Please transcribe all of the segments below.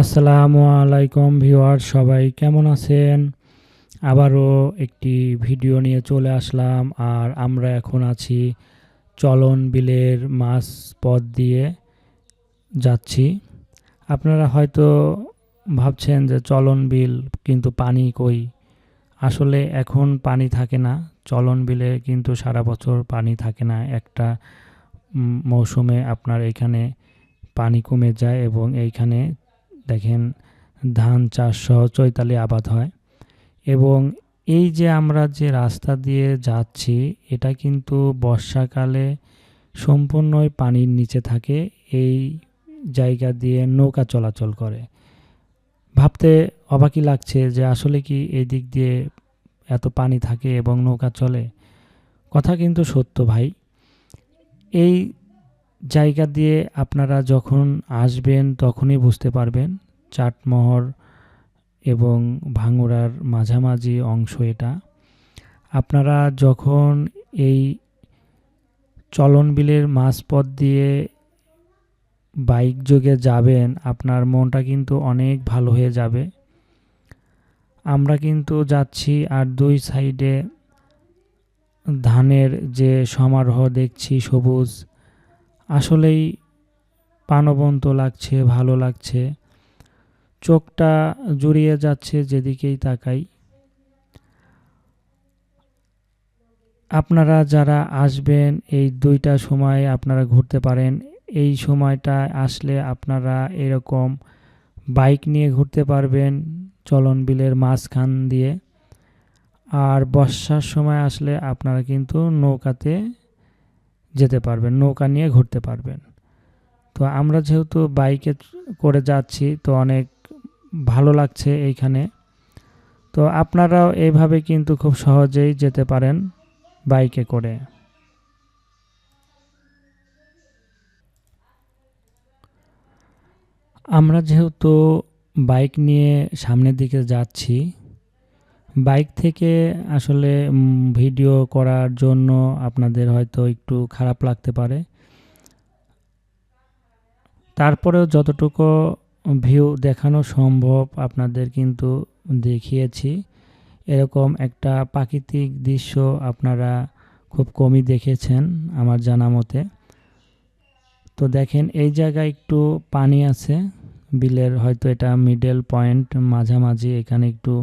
আসসালামু আলাইকুম ভিউয়ার সবাই কেমন আছেন? আবারও একটি ভিডিও নিয়ে চলে আসলাম আর আমরা এখন আছি চলন বিলের মাছ পথ দিয়ে যাচ্ছি। আপনারা হয়তো ভাবছেন যে চলন বিল কিন্তু পানি কই? আসলে এখন পানি থাকে না, চলন বিলে কিন্তু সারা বছর পানি থাকে না। একটা মৌসুমে আপনার এখানে পানি কমে যায় এবং এইখানে দেখেন, ধান চাষ সহ চৈতালি আবাদ হয়। এবং এই যে আমরা যে রাস্তা দিয়ে যাচ্ছি, এটা কিন্তু বর্ষাকালে সম্পূর্ণই পানির নিচে থাকে। এই জায়গা দিয়ে নৌকা চলাচল করে। ভাবতে অবাকই লাগছে যে আসলে কি এই দিক দিয়ে এত পানি থাকে এবং নৌকা চলে? কথা কিন্তু সত্য ভাই। এই জায়গা দিয়ে আপনারা যখন আসবেন তখনই বুঝতে পারবেন চাটমোহর এবং ভাঙুরার মাঝামাঝি অংশ এটা। আপনারা যখন এই চলন বিলের মাঝপথ দিয়ে বাইক যোগে যাবেন, আপনার মনটা কিন্তু অনেক ভালো হয়ে যাবে। আমরা কিন্তু যাচ্ছি আর দুই সাইডে ধানের যে সমারোহ দেখছি, সবুজ আসলেই প্রাণবন্ত লাগছে, ভালো লাগছে। চোখটা জুড়িয়ে যাচ্ছে যেদিকেই তাকাই। আপনারা যারা আসবেন এই দুইটা সময় আপনারা ঘুরতে পারেন। এই সময়টা আসলে আপনারা এরকম বাইক নিয়ে ঘুরতে পারবেন চলন বিলের মাঝখান দিয়ে। আর বর্ষার সময় আসলে আপনারা কিন্তু নৌকাতে যেতে পারবেন, নৌকা নিয়ে ঘুরতে পারবেন। তো আমরা যেহেতু বাইকে করে যাচ্ছি, তো অনেক ভালো লাগছে এইখানে। তো আপনারাও এইভাবে কিন্তু খুব সহজেই যেতে পারেন বাইকে করে। আমরা যেহেতু বাইক নিয়ে সামনের দিকে যাচ্ছি বাইক থেকে আসলে ভিডিও করার জন্য আপনাদের হয়তো একটু খারাপ লাগতে পারে। তারপরেও যতটুকু ভিউ দেখানো সম্ভব আপনাদের কিন্তু দেখিয়েছি। এরকম একটা প্রাকৃতিক দৃশ্য আপনারা খুব কমই দেখেছেন আমার জানা মতে। তো দেখেন, এই জায়গায় একটু পানি আছে। বিলের হয়তো এটা মিডল পয়েন্ট মাঝামাঝি, এখানে একটু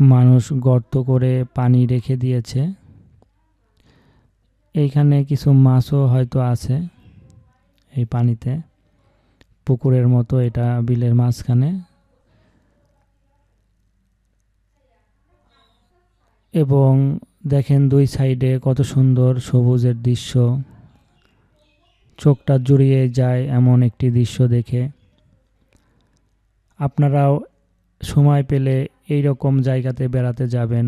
মানুষ গর্ত করে পানি রেখে দিয়েছে। এইখানে কিছু মাছও হয়তো আছে এই পানিতে। পুকুরের মতো এটা বিলের মাঝখানে। এবং দেখেন দুই সাইডে কত সুন্দর সবুজের দৃশ্য। চোখটা জুড়িয়ে যায় এমন একটি দৃশ্য দেখে। আপনারাও সময় পেলে এই রকম জায়গাতে বেড়াতে যাবেন,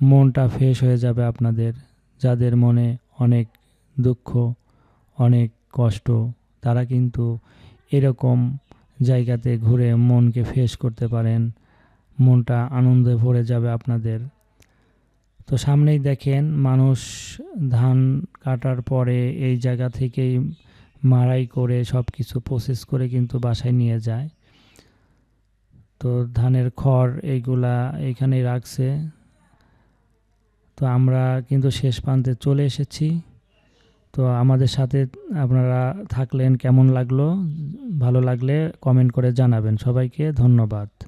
মনটা ফ্রেশ হয়ে যাবে আপনাদের, যাদের মনে অনেক দুঃখ, অনেক কষ্ট, তারা কিন্তু এরকম জায়গাতে ঘুরে মনকে ফ্রেশ করতে পারেন, মনটা আনন্দে ভরে যাবে আপনাদের। তো সামনেই দেখেন, মানুষ ধান কাটার পরে এই জায়গা থেকেই মাড়াই করে সব কিছু প্রসেস করে কিন্তু বাসায় নিয়ে যায়। তো ধানের খড় এইগুলা এইখানেই রাখছে। তো আমরা কিন্তু শেষ প্রান্তে চলে এসেছি। তো আমাদের সাথে আপনারা থাকলেন, কেমন লাগল? ভালো লাগলে কমেন্ট করে জানাবেন। সবাইকে ধন্যবাদ।